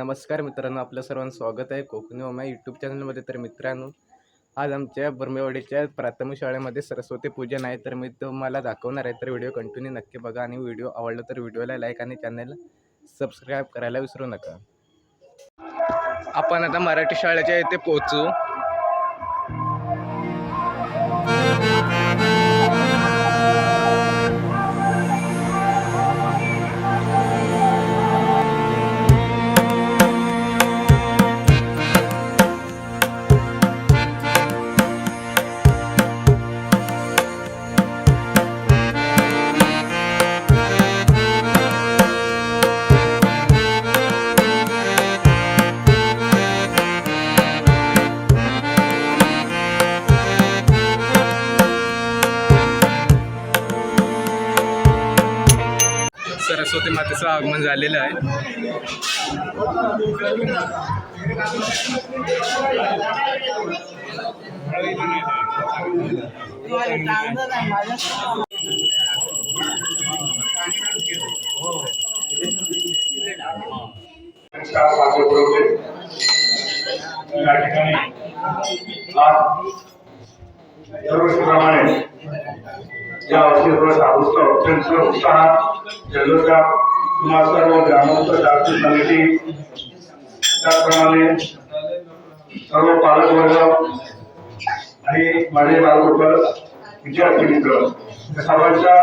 नमस्कार मित्रांनो आपलं सर्वांचं स्वागत आहे. कोकणी ओमा यूट्यूब चॅनलमध्ये तर मित्रांनो आज आमच्या बर्मेवाडीच्या प्राथमिक शाळेमध्ये सरस्वती पूजन आहे. तर मी तुम्हाला दाखवणार आहे. तर व्हिडिओ कंटिन्यू नक्की बघा. आणि व्हिडिओ आवडला तर व्हिडिओला लाईक आणि चॅनलला सबस्क्राईब करायला विसरू नका. आपण आता मराठी शाळेच्या इथे पोहोचू. त्याचं आगमन झालेलं आहे. या ठिकाणी आज दरवर्षीप्रमाणे या वर्षी थोडासा उत्सव अत्यंत उत्साहात जल्लोषात तुम्हा सर्व ग्रामस्थ शास्त्री समिती त्याचप्रमाणे सर्व पालकवर्ग आणि माझे बालगोपाल विद्यार्थी मित्र या सर्वांच्या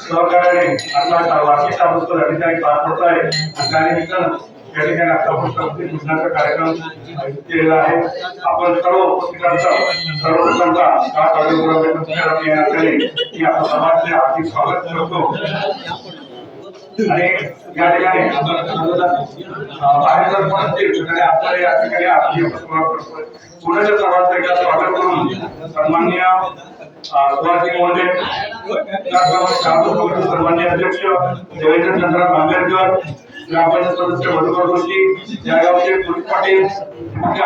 सहकार्याने आता वार्षिक हा या ठिकाणी पार पडत आहे. आणि त्यानिमित्तानं या ठिकाणी आता आपण संस्कृती पूजनाचा कार्यक्रम आयोजित केलेला आहे. आपण सर्व उपस्थितांचा सर्व लोकांचा का कार्यक्रम येण्यात आले की आपण समाजाचे हार्दिक स्वागत करतो. आणि या ठिकाणी बाहेर पण आपल्याला या ठिकाणी आपली पुण्याच्या स्वागत करून सुभाषजी सन्मान्य अध्यक्ष देवेंद्र चंद्रराव आंबेडकर ग्रामपंचायत सदस्य मधुकर जोशी जळगावचे पाटील मुख्य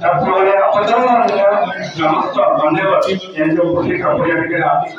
त्याचप्रमाणे आपण सर्व ग्रामस्थ बांधव यांच्या उपस्थित आपण या ठिकाणी आर्थिक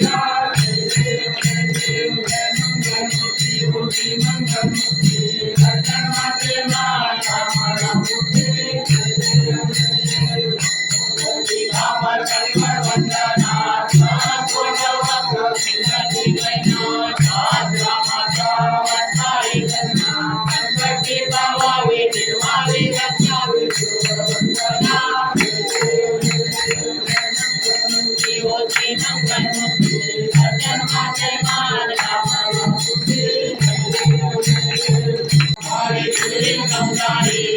सर्वांनी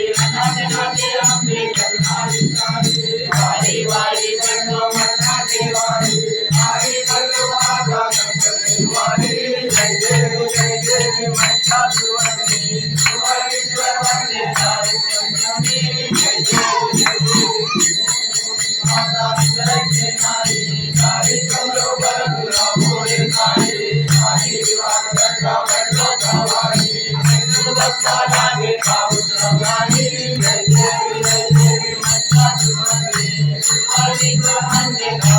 हात दिला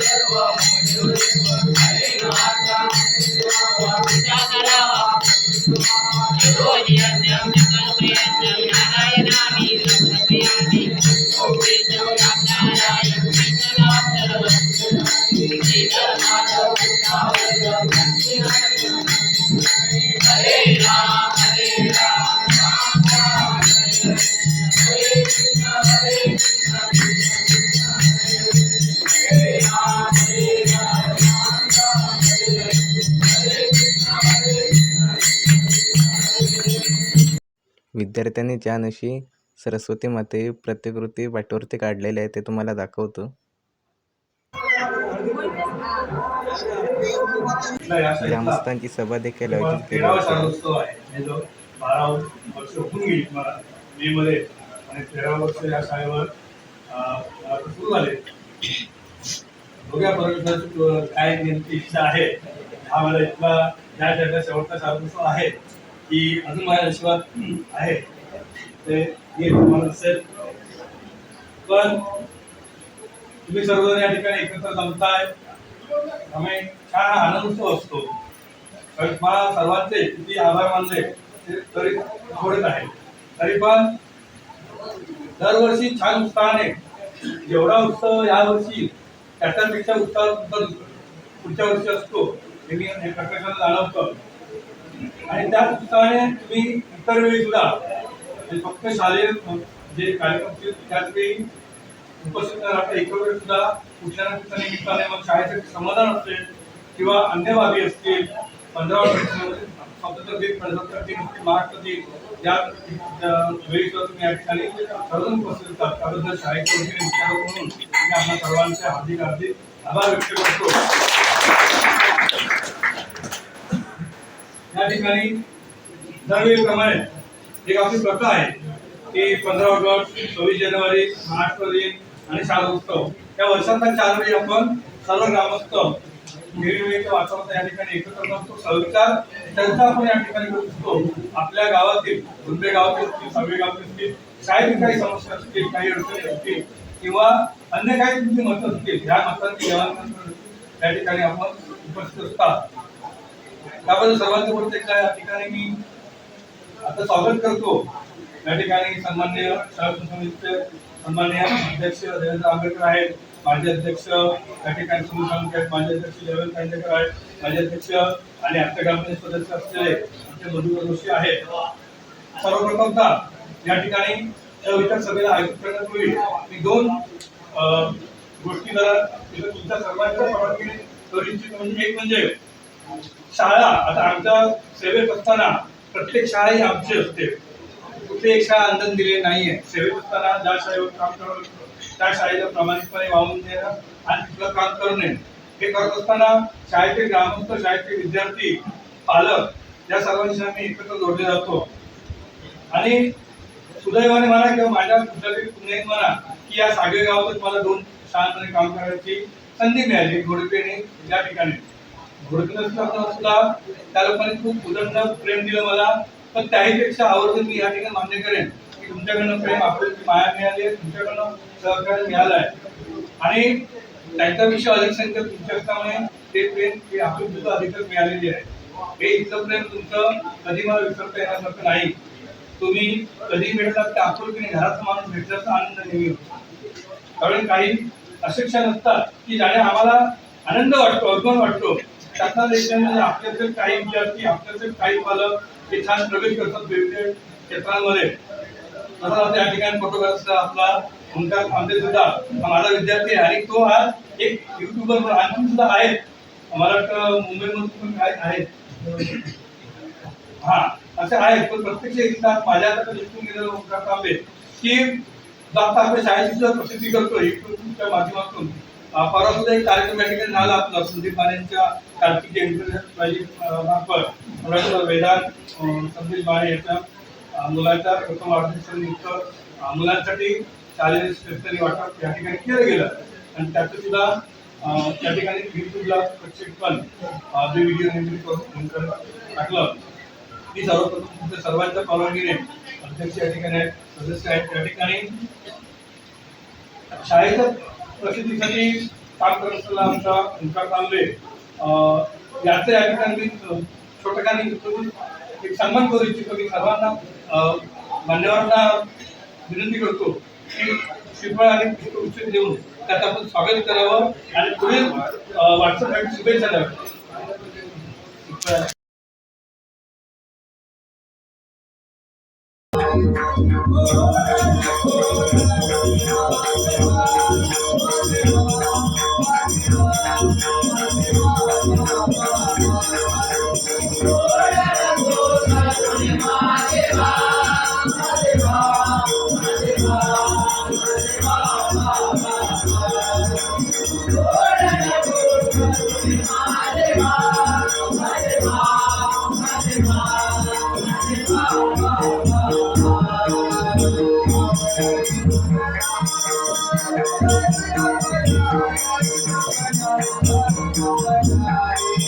सर्व विद्यार्थ्यांनी ज्या नशी सरस्वती माते प्रतिकृती पाठीवरती काढलेली आहे ते तुम्हाला दाखवतो. ग्रामस्थांची सभा देखील आयोजित केली काय नेमकी इच्छा आहे. हा मला इथला या जगात शेवटचा शारदोत्सव आहे की अजून माझ्या नशिबात आहे. ते तुम्हाला असेल पण तुम्ही सर्वजण या ठिकाणी एकत्र जमताय. आम्ही छान आनंद असतो. कारण मला सर्वांचे किती आभार मानले ते तरी थोडेच आहे. तरी पण दरवर्षी छान उत्साहाने जेवढा उत्सव यावर्षी त्याच्यापेक्षा उत्साह पुढच्या वर्षी असतो. हे मी प्रकाशाला प्रकर्षाने जाणवतं. आणि त्याच उत्साहाने तुम्ही इतर वेळी सुद्धा म्हणजे फक्त शालेय जे कार्यक्रम त्याच वेळी उपस्थित राहता इतर वेळी सुद्धा कुठल्या ना कुठल्या निमित्ताने मग शाळेचे समाधान असेल किंवा अन्य बाबी असतील पंधरा वर्षांमध्ये स्वातंत्र्य दिन प्रजासत्ताक दिन महाराष्ट्र दिन या वेळी सुद्धा तुम्ही या ठिकाणी सर्वजण उपस्थित असतात त्याबद्दल शाळेच्या वतीने विचार म्हणून मी आपल्या सर्वांचे हार्दिक हार्दिक आभार व्यक्त करतो. या ठिकाणी दरवेळीप्रमाणे एक आपली प्रथा आहे की पंधरा ऑगस्ट सव्वीस जानेवारी महाराष्ट्र दिन आणि शारदोत्सव या वर्षांचा चार वेळी आपण सर्व ग्रामस्थ वेगवेगळ्या वातावरणात या ठिकाणी एकत्र असतो सविचार चर्चा आपण या ठिकाणी करू आपल्या गावातील दुर्बे गावातील असतील सगळे गावातील असतील शाळेतील काही समस्या असतील काही अडचणी असतील किंवा अन्य काही तुमची मतं असतील ह्या मतांची देवाणघेवाण या ठिकाणी आपण उपस्थित असतात त्याबद्दल सर्वांचं प्रत्येक या ठिकाणी मी आता स्वागत करतो. या ठिकाणी सन्मान्य शहर समितीचे सन्मान्य अध्यक्ष देवेंद्र आंबेडकर आहेत. माजी अध्यक्ष या ठिकाणी सुनील सावंत आहेत माजी अध्यक्ष देवेंद्र कांदेकर आहेत. माजी अध्यक्ष आणि आमच्या ग्रामपंचायत सदस्य असलेले आमचे मधुकर जोशी आहेत. सर्वप्रथमता या ठिकाणी विचार सभेला आयोजित करण्यापूर्वी मी दोन गोष्टी जरा तुमच्या सर्वांच्या परवानगी करू इच्छितो. म्हणजे एक म्हणजे शाळा आता आमच्या सेवेत असताना प्रत्येक शाळा ही आमची असते. कुठली एक शाळा अंधन दिले नाहीये. सेवेत असताना ज्या शाळेवर काम करावं त्या शाळेला प्रामाणिकपणे वाहून देणं आणि तिथलं काम करणे. हे करत असताना शाळेचे ग्रामस्थ शाळेचे विद्यार्थी पालक या सर्वांशी आम्ही एकत्र जोडले जातो. आणि सुदैवाने म्हणा किंवा माझ्या कुठल्यातरी पुण्यात म्हणा की या सागरे गावातच मला दोन शाळांमध्ये काम करायची संधी मिळाली घोडपेने या ठिकाणी. सुद्धा त्या लोकांनी खूप उदंड प्रेम दिलं मला. पण त्याही पेक्षा आवर्जून मी या ठिकाणी मान्य करेन की तुमच्याकडनं प्रेम आपुलकी माया मिळाली आहे तुमच्याकडनं सहकार्य मिळालं आहे. आणि त्यांच्याविषयी अधिक संख्या तुमच्या असल्यामुळे ते प्रेम हे सुद्धा अधिकच मिळालेली आहे. हे इथलं प्रेम तुमचं कधी मला विसरता येण्यासारखं नाही. तुम्ही कधी भेटलात त्या आपुलकीने घरात माणूस भेटल्याचा आनंद नेहमी होतो. काही अशिक्षा नसतात असतात की ज्याने आम्हाला आनंद वाटतो अभिमान वाटतो. त्यातला देशामध्ये आपल्यातील काही विद्यार्थी आपल्यातील काही पालक हे छान प्रवेश करतात वेगवेगळ्या क्षेत्रांमध्ये. तसा त्या ठिकाणी फोटोग्राफचा आपला ओंकार खांदे सुद्धा माझा विद्यार्थी आहे. आणि तो हा एक युट्यूबर आणखी सुद्धा आहे मला वाटतं मुंबईमधून पण काय आहेत हा असे आहेत. पण प्रत्यक्ष एकदा माझ्या आता दिसून गेलेलं ओंकार तांबे की जास्त आपल्या शाळेची सुद्धा प्रसिद्धी करतो युट्यूबच्या माध्यमातून. परवा सुद्धा एक कार्यक्रम या ठिकाणी झाला आपला संदीप मानेंच्या कार्तिक इंटरनेट मार्फत वेदांत संदीप संदेश माने याच्या अं, मुलांच्या प्रथम वाढदिवसानिमित्त मुलांसाठी शालेय स्टेशनरी वाटप या ठिकाणी केलं गेलं. आणि त्याचं सुद्धा त्या ठिकाणी युट्यूबला प्रक्षेपण अं, जे व्हिडिओ निर्मित करून टाकलं. ती सर्वप्रथम तुमच्या सर्वांच्या परवानगीने अध्यक्ष या ठिकाणी आहेत सदस्य आहेत. त्या ठिकाणी शाळेचं प्रसिद्धीसाठी काम करत असलेला आमचा ओंकार तांबे अं, याचं या ठिकाणी मी, एक सन्मान करू इच्छितो मी सर्वांना मान्यवरांना विनंती करतो की श्रीफळ आणि पुष्पगुच्छ देऊन त्यात आपण स्वागत करावं आणि पुढील अं, शुभेच्छा द्याव्या Oh, thôi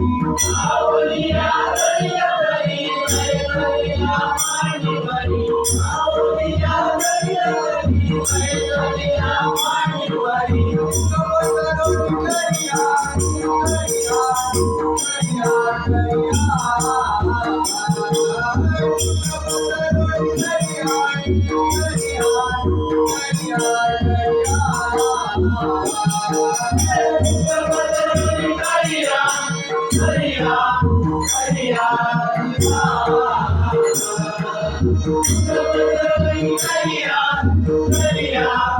Hallelujah. Maria, Maria.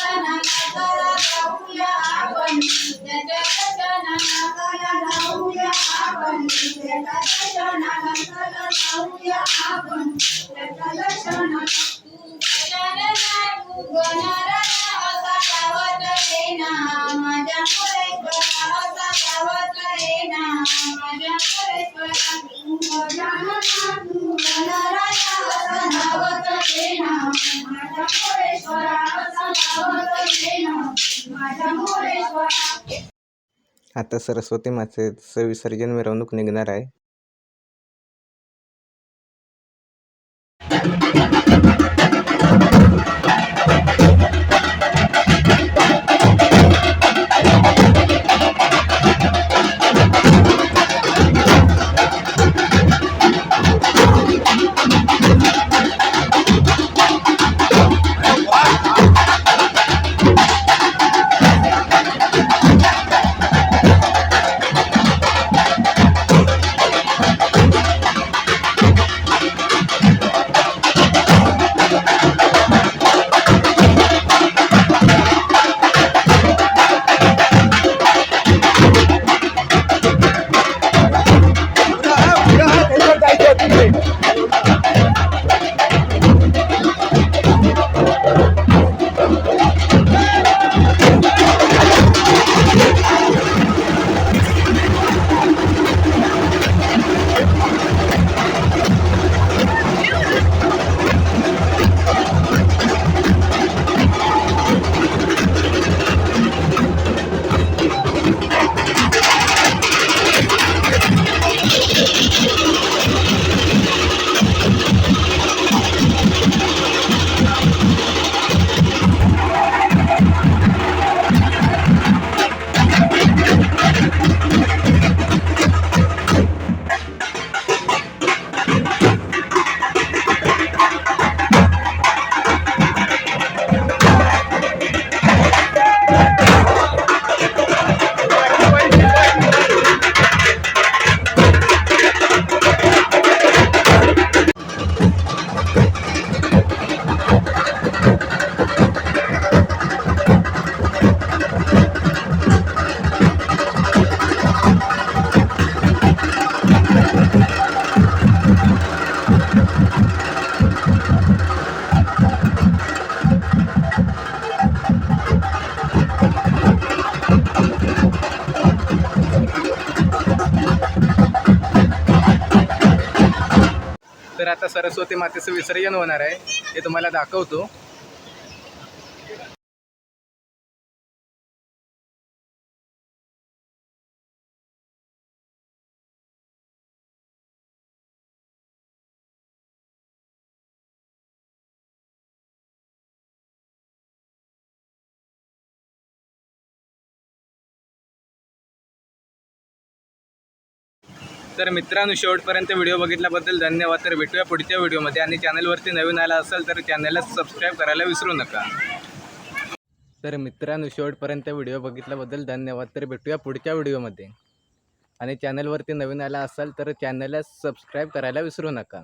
नागाला जाऊया आपण त्याच्या त्याच्या नागाला जाऊया आपण त्याच्या त्याच्या नागाला जाऊया आपण त्याच्या त्याच्या नागा तू गणारा तू गणारा आता सरस्वती मातेचं विसर्जन मिरवणूक निघणार आहे. सरस्वती मातेचं विसर्जन होणार आहे ते तुम्हाला दाखवतो. तर मित्रांनो शेवटपर्यंत व्हिडिओ बघितल्याबद्दल धन्यवाद. तर भेटूया पुढच्या व्हिडिओमध्ये आणि चॅनलवरती नवीन आला असेल तर चॅनलला सबस्क्राईब करायला विसरू नका. तर मित्रांनो शेवटपर्यंत व्हिडिओ बघितल्याबद्दल धन्यवाद. तर भेटूया पुढच्या व्हिडिओमध्ये. आणि चॅनलवरती नवीन आला असाल तर चॅनलला सबस्क्राईब करायला विसरू नका.